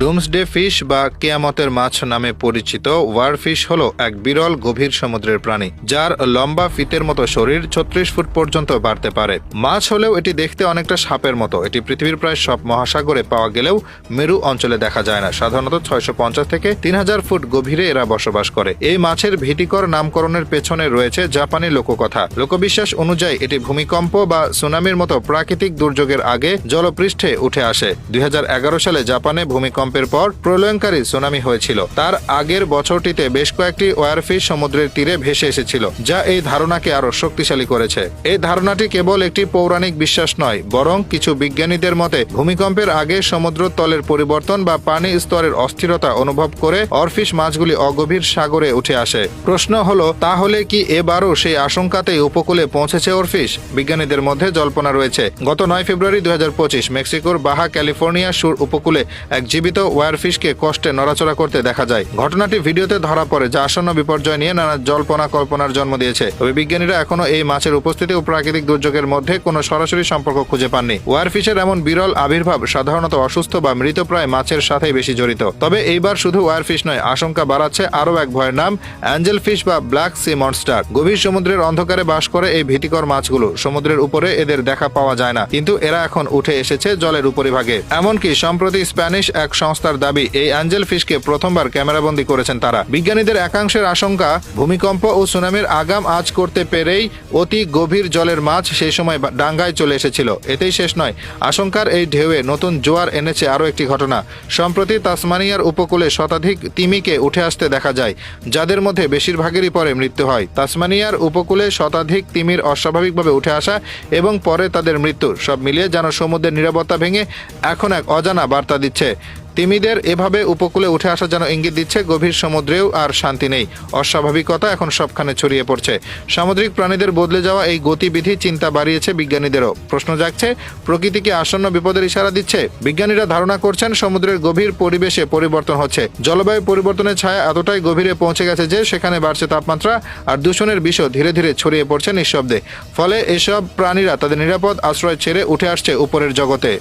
Doomsday fish বা কেয়ামতের মাছ নামে পরিচিত ওয়ারফিশ হল এক বিরল গভীর সমুদ্রের প্রাণী, যার লম্বা ফিতের মতো শরীর ছত্রিশ ফুট পর্যন্ত বাড়তে পারে। মাছ হলেও এটি দেখতে অনেকটা সাপের মতো। এটি পৃথিবীর প্রায় সব মহাসাগরে পাওয়া গেলেও মেরু অঞ্চলে দেখা যায় না। সাধারণত ছয়শো পঞ্চাশ থেকে তিন হাজার ফুট গভীরে এরা বসবাস করে। এই মাছের ভীতিকর নামকরণের পেছনে রয়েছে জাপানি লোককথা। লোকবিশ্বাস অনুযায়ী এটি ভূমিকম্প বা সুনামির মতো প্রাকৃতিক দুর্যোগের আগে জলপৃষ্ঠে উঠে আসে। দুই হাজার এগারো সালে জাপানে ভূমিকম্পের পর প্রলয়ঙ্কারী সুনামি হয়েছিল। তার আগের বছরটিতে বেশ কয়েকটি ওয়ারফিশ সমুদ্রের তীরে ভেসে এসেছিল, যা এই ধারণাকে আরও শক্তিশালী করেছে। এই ধারণাটি কেবল একটি পৌরাণিক বিশ্বাস নয়, বরং কিছু বিজ্ঞানীদের মতে, ভূমিকম্পের আগে সমুদ্র তলের পরিবর্তন বা পানি স্তরের অস্থিরতা অনুভব করে অরফিশ মাছগুলি অগভীর সাগরে উঠে আসে। প্রশ্ন হলো, তাহলে কি এবারও সেই আশঙ্কাতেই উপকূলে পৌঁছেছে ওরফিশ বিজ্ঞানীদের মধ্যে জল্পনা রয়েছে। গত নয় ফেব্রুয়ারি দু হাজার পঁচিশ, মেক্সিকোর বাহা, ক্যালিফোর্নিয়া সুর উপকূলে এক জীবিত ওয়ারফিশকে কষ্টে নড়াচড়া করতে দেখা যায়। ঘটনাটি ভিডিওতে ধরা পড়ে, যা আসন্ন বিপর্যয় নিয়ে নানা জল্পনা কল্পনার জন্ম দিয়েছে। তবে বিজ্ঞানীরা এখনও এই মাছের উপস্থিতি ও প্রাকৃতিক দুর্যোগের মধ্যে কোনো সরাসরি সম্পর্ক খুঁজে পাননি। ওয়ারফিশের এমন বিরল আবির্ভাব সাধারণত অসুস্থ বা মৃতপ্রায় মাছের সাথেই বেশি জড়িত। তবে এইবার শুধু ওয়ারফিশ নয়, আশঙ্কা বাড়াচ্ছে আরও এক ভয়ের নাম, অ্যাঞ্জেল ফিশ বা ব্ল্যাক সি মনস্টার। গভীর সমুদ্রের অন্ধকারে বাস করে এই ভীতিকর মাছগুলো, সমুদ্রের উপরে এদের দেখা পাওয়া যায় না। কিন্তু এরা এখন উঠে এসেছে জলের উপরিভাগে। এমনকি সম্প্রতি স্প্যানিশ এক সংস্থার দাবি, এই অ্যাঞ্জেল ফিশকে প্রথমবার ক্যামেরাবন্দি করেছেন তারা। বিজ্ঞানীদের একাংশের আশঙ্কা, ভূমিকম্প ও সুনামির আগাম আজ করতে পেরেই অতি গভীর জলের মাছ সেই সময় ডাঙ্গায় চলে এসেছিল। এতেই শেষ নয়। আশঙ্কার এই ঢেউয়ে নতুন জোয়ার এনেছে আরও একটি ঘটনা। সম্প্রতি তাসমানিয়ার উপকূলে শতাধিক তিমিকে উঠে আসতে দেখা যায়, যাদের মধ্যে বেশিরভাগেরই পরে মৃত্যু হয়। তাসমানিয়ার উপকূলে শতাধিক তিমির অস্বাভাবিকভাবে উঠে আসা এবং পরে তাদের মৃত্যু। সব মিলিয়ে যেন সমুদ্রের নিরাপত্তা ভেঙে এখন এক অজানা বার্তা দিচ্ছে। তিমিদের এভাবে উপকূলে উঠে আসা যেন ইঙ্গিত দিচ্ছে, গভীর সমুদ্রেও আর শান্তি নেই। অস্বাভাবিকতা এখন সবখানে ছড়িয়ে পড়ছে। সামুদ্রিক প্রাণীদের বদলে যাওয়া এই গতিবিধি চিন্তা বাড়িয়েছে বিজ্ঞানীদেরও। প্রশ্ন জাগছে প্রকৃতিকে আসন্ন বিপদের ইশারা দিচ্ছে? বিজ্ঞানীরা ধারণা করছেন, সমুদ্রের গভীর পরিবেশে পরিবর্তন হচ্ছে। জলবায়ু পরিবর্তনের ছায়া এতটাই গভীরে পৌঁছে গেছে যে সেখানে বাড়ছে তাপমাত্রা আর দূষণের বিষও ধীরে ধীরে ছড়িয়ে পড়ছে নিঃশব্দে। ফলে এসব প্রাণীরা তাদের নিরাপদ আশ্রয় ছেড়ে উঠে আসছে উপরের জগতে।